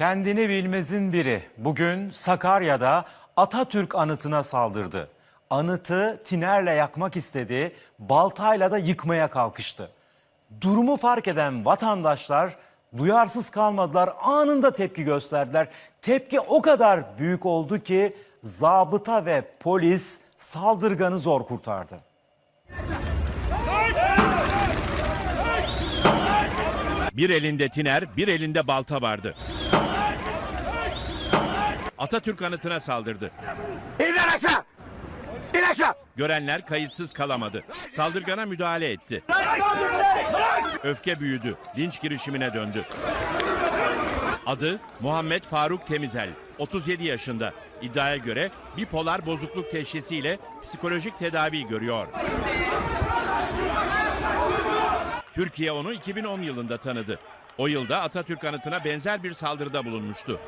Kendini bilmezin biri bugün Sakarya'da Atatürk anıtına saldırdı. Anıtı tinerle yakmak istedi, baltayla da yıkmaya kalkıştı. Durumu fark eden vatandaşlar duyarsız kalmadılar, anında tepki gösterdiler. Tepki o kadar büyük oldu ki zabıta ve polis saldırganı zor kurtardı. Bir elinde tiner, bir elinde balta vardı. Atatürk anıtına saldırdı. İn lan aşağı! İn aşağı! Görenler kayıtsız kalamadı. Saldırgana müdahale etti. Öfke büyüdü. Linç girişimine döndü. Adı Muhammed Faruk Temizel. 37 yaşında. İddiaya göre bipolar bozukluk teşhisiyle psikolojik tedavi görüyor. Türkiye onu 2010 yılında tanıdı. O yılda Atatürk anıtına benzer bir saldırıda bulunmuştu.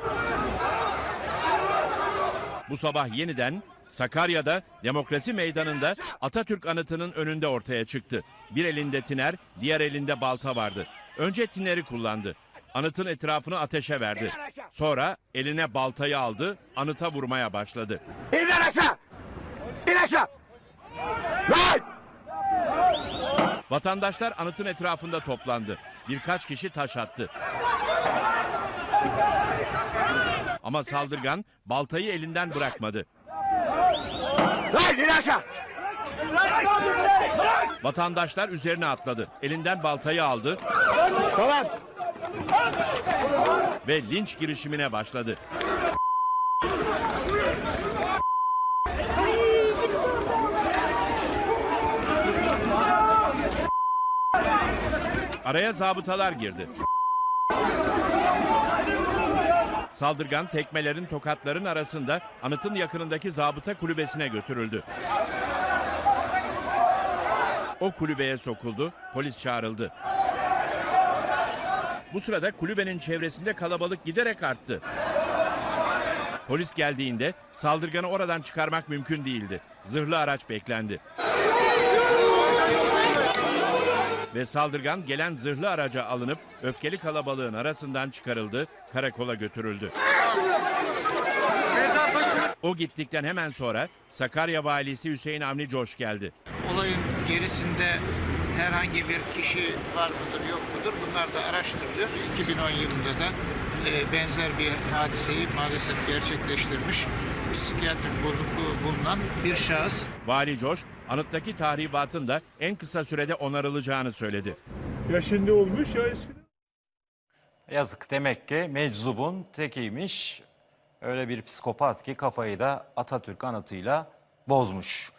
Bu sabah yeniden Sakarya'da Demokrasi Meydanı'nda Atatürk anıtının önünde ortaya çıktı. Bir elinde tiner, diğer elinde balta vardı. Önce tineri kullandı. Anıtın etrafını ateşe verdi. Sonra eline baltayı aldı, anıta vurmaya başladı. İn lan aşağı! İn aşağı! Lan! Vatandaşlar anıtın etrafında toplandı. Birkaç kişi taş attı. Ama saldırgan baltayı elinden bırakmadı. Lan in aşağı! Vatandaşlar üzerine atladı. Elinden baltayı aldı Tamam. ve linç girişimine başladı. Araya zabıtalar girdi. Saldırgan tekmelerin tokatların arasında anıtın yakınındaki zabıta kulübesine götürüldü. O kulübeye sokuldu, polis çağrıldı. Bu sırada kulübenin çevresinde kalabalık giderek arttı. Polis geldiğinde saldırganı oradan çıkarmak mümkün değildi. Zırhlı araç beklendi. Ve saldırgan gelen zırhlı araca alınıp öfkeli kalabalığın arasından çıkarıldı, karakola götürüldü. O gittikten hemen sonra Sakarya valisi Hüseyin Avni Coş geldi. Olayın gerisinde herhangi bir kişi var mıdır yok mudur bunlar da araştırılıyor. 2010 yılında da e, benzer bir hadiseyi maalesef gerçekleştirmiş psikiyatrik bozukluğu bulunan bir şahıs Vali Coş, anıttaki tahribatın da en kısa sürede onarılacağını söyledi. Ya şimdi olmuş ya eskiden. Yazık demek ki meczubun tekiymiş. Öyle bir psikopat ki kafayı da Atatürk anıtıyla bozmuş.